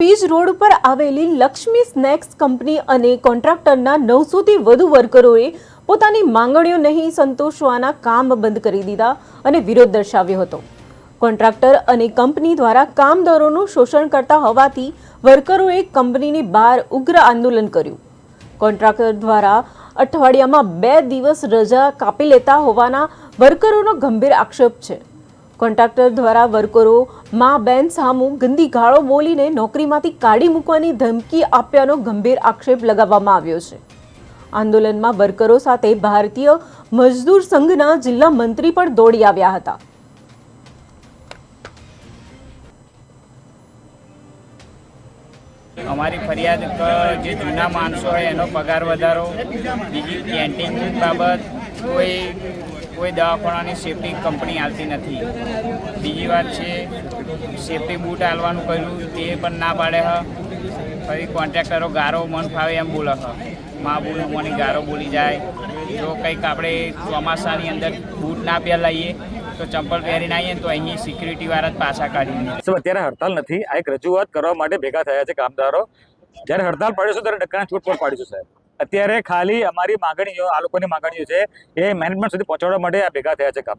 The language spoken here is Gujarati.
પીજ રોડ પર આવેલી લક્ષ્મી સ્નેક્સ કંપની અને કોન્ટ્રાક્ટરના નવસોથી વધુ વર્કરોએ પોતાની માંગણીઓ નહીં સંતોષવાના કામ બંધ કરી દીધા અને વિરોધ દર્શાવ્યો હતો. કોન્ટ્રાક્ટર અને કંપની દ્વારા કામદારોનું શોષણ કરતા હોવાથી વર્કરોએ કંપનીની બહાર ઉગ્ર આંદોલન કર્યું. કોન્ટ્રાક્ટર દ્વારા અઠવાડિયામાં બે દિવસ રજા કાપી લેતા હોવાના વર્કરોનો ગંભીર આક્ષેપ છે. કોન્ટ્રાક્ટર દ્વારા વર્કરો મા બેન સામુ ગંદી ગાળો બોલીને નોકરીમાંથી કાઢી મૂકવાની ધમકી આપ્યાનો ગંભીર આક્ષેપ લગાવવામાં આવ્યો છે. આંદોલનમાં વર્કરો સાથે ભારતીય મજદૂર સંઘના જિલ્લા મંત્રી પણ દોડી આવ્યા હતા. અમારી ફરિયાદ જે જૂના માણસો હોય એનો પગાર વધારો, બીજી કેન્ટીન બાબત કોઈ કોઈ દવાખાનાની સેફટી કંપની આવતી નથી. બીજી વાત છે સેફટી બૂટ હાલવાનું કહ્યું તે પણ ના પાડે હ. ફરી કોન્ટ્રાક્ટરો ગારો મન ફાવે એમ બોલે હ. મા બોલે, મને ગારો બોલી જાય. જો કંઈક આપણે ચોમાસાની અંદર બૂટ ના પહેલાઈએ તો ચંપલ પહેરીને આવીએ તો અહીં સિક્યુરિટીવાળા જ પાછા કાઢી લે અત્યારે હડતાલ નથી? આ એક રજૂઆત કરવા માટે ભેગા થયા છે કામદારો. જ્યારે હડતાલ પાડીશું ત્યારે ડક્કાના છૂટ પણ પાડીશું, સાહેબ. અત્યારે ખાલી અમારી માંગણીઓ, આ લોકોની માંગણીઓ છે એ મેનેજમેન્ટ સુધી પહોંચાડવા માટે આ ભેગા થયા છે કામ.